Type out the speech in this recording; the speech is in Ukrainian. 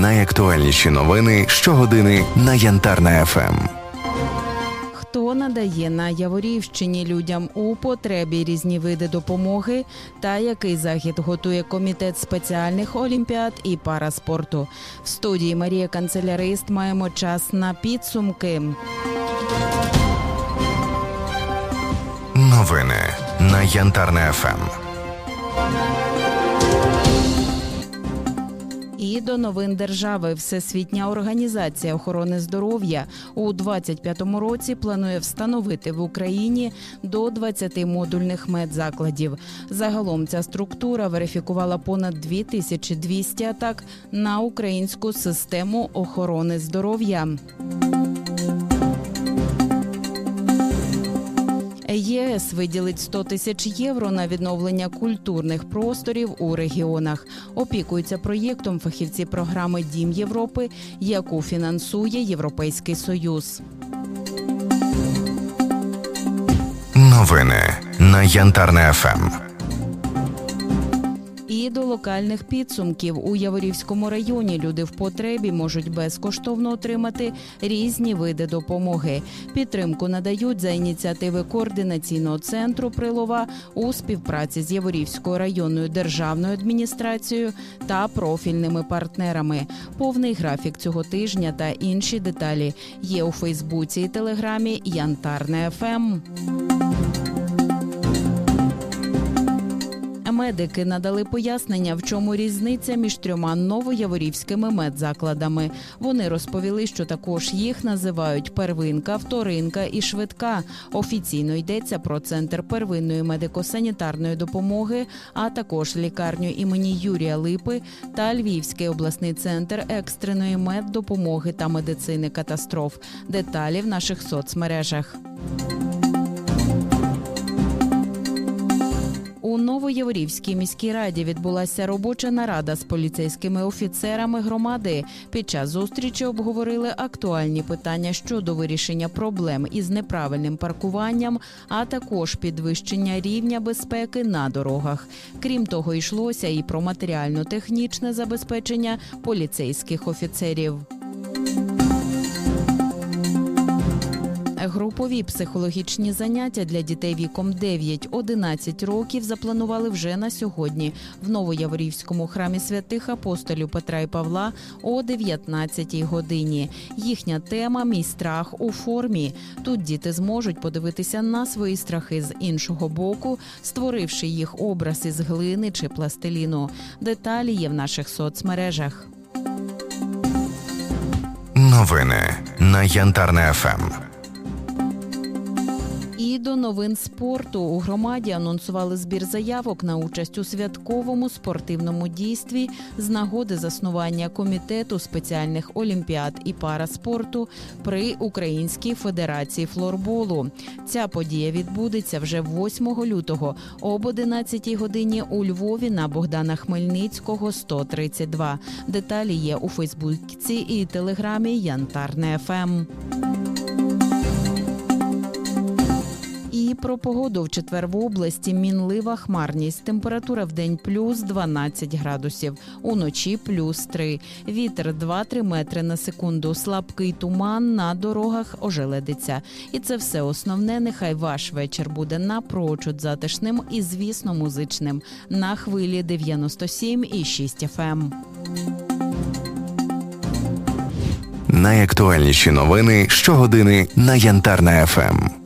Найактуальніші новини щогодини на Янтарна ФМ. Хто надає на Яворівщині людям у потребі різні види допомоги та який захід готує комітет спеціальних олімпіад і параспорту? В студії Марія Канцелярист маємо час на підсумки. Новини на Янтарна ФМ. І до новин держави Всесвітня організація охорони здоров'я у 25-му році планує встановити в Україні до 20 модульних медзакладів. Загалом ця структура верифікувала понад 2200 атак на українську систему охорони здоров'я. ЄС виділить 100 тисяч євро на відновлення культурних просторів у регіонах. Опікуються проєктом фахівці програми Дім Європи, яку фінансує Європейський Союз. Новини на Янтарне ФМ. І до локальних підсумків у Яворівському районі люди в потребі можуть безкоштовно отримати різні види допомоги. Підтримку надають за ініціативи координаційного центру Прилова у співпраці з Яворівською районною державною адміністрацією та профільними партнерами. Повний графік цього тижня та інші деталі є у Фейсбуці і Телеграмі Янтарне Ем». ФМ. Медики надали пояснення, в чому різниця між трьома новояворівськими медзакладами. Вони розповіли, що також їх називають первинка, вторинка і швидка. Офіційно йдеться про центр первинної медико-санітарної допомоги, а також лікарню імені Юрія Липи та Львівський обласний центр екстреної меддопомоги та медицини катастроф. Деталі в наших соцмережах. У Новоєворівській міській раді відбулася робоча нарада з поліцейськими офіцерами громади. Під час зустрічі обговорили актуальні питання щодо вирішення проблем із неправильним паркуванням, а також підвищення рівня безпеки на дорогах. Крім того, йшлося і про матеріально-технічне забезпечення поліцейських офіцерів. Групові психологічні заняття для дітей віком 9-11 років запланували вже на сьогодні в Новояворівському храмі святих апостолів Петра і Павла о 19-й годині. Їхня тема Мій страх у формі. Тут діти зможуть подивитися на свої страхи з іншого боку, створивши їх образ із глини чи пластиліну. Деталі є в наших соцмережах. Новини на Янтарна ФМ. І до новин спорту у громаді анонсували збір заявок на участь у святковому спортивному дійстві з нагоди заснування комітету спеціальних олімпіад і параспорту при Українській федерації флорболу. Ця подія відбудеться вже 8 лютого об 11 годині у Львові на Богдана Хмельницького 132. Деталі є у Фейсбуці і Телеграмі Янтарне Ем». ФМ. Про погоду в четвер в області мінлива хмарність. Температура в день плюс 12 градусів, уночі плюс 3. Вітер 2-3 метри на секунду. Слабкий туман на дорогах ожеледиться. І це все основне. Нехай ваш вечір буде напрочуд затишним і, звісно, музичним. На хвилі 97,6 FM. Найактуальніші новини щогодини на Янтарна ФМ.